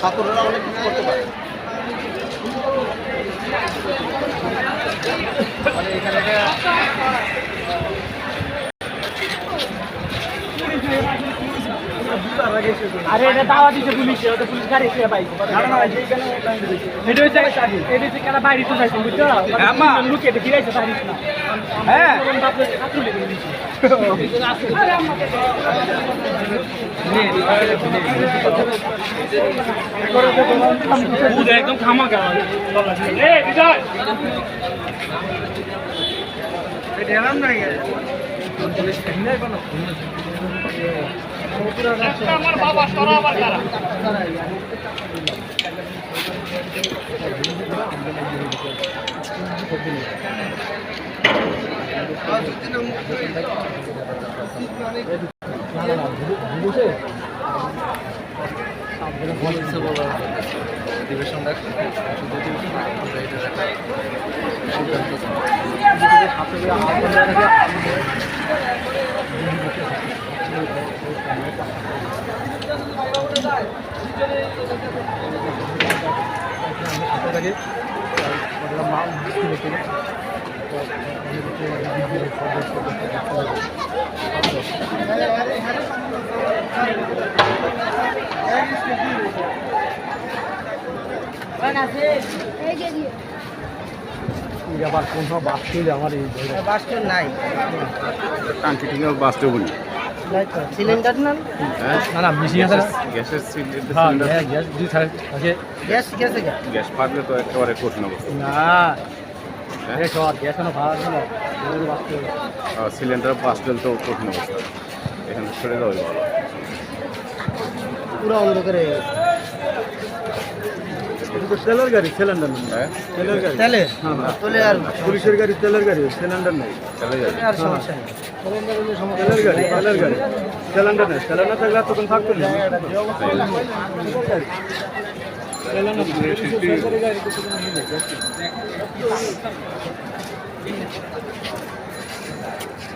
ছাত্ররা অনেক কিছু করতে পারে আরে এটা দাওয়া দিছে পুলিশে ওটা পুলিশ গাড়ি খেয়ে পাইছে। এটা হচ্ছে এটা হচ্ছে কেন বাইরে তো যাইছে বুঝছ? লুকে এটা ফিরাইছে পারিস না। হ্যাঁ। একদম খামা খাওয়া আমার বাবা সরা আবার সিদ্ধান্ত আবার কোন বাস ছিল আমার এই বাসটা নাই। কাঙ্ক্ষিত বাসটাও বলি নাই তো সিলিন্ডার না? না না আছে গ্যাসের হ্যাঁ সিলিন্ডার গ্যাস গ্যাস দুই থাকে গ্যাস গেছে গা গ্যাস। ফাটলে তো একেবারে কঠিন অবস্থা। না হ্যাঁ? গ্যাস গ্যাস ভাড়া ছিল আর সিলিন্ডার বাসটাল তো কঠিন অবস্থা। এখানে সরে যাওয়াই ভালো। পুরো অন্ধকারে। তেলের গাড়ি সিলিন্ডার নেই। হ্যাঁ? তেলের গাড়ি। তেলে? তোলে আর পুলিশের গাড়ি তেলের গাড়ি সিলিন্ডার নেই। তেলের গাড়ি। তেলের গাড়ি সিলিন্ডার নেই। সিলিন্ডার থাকলে তখন থাকতো না।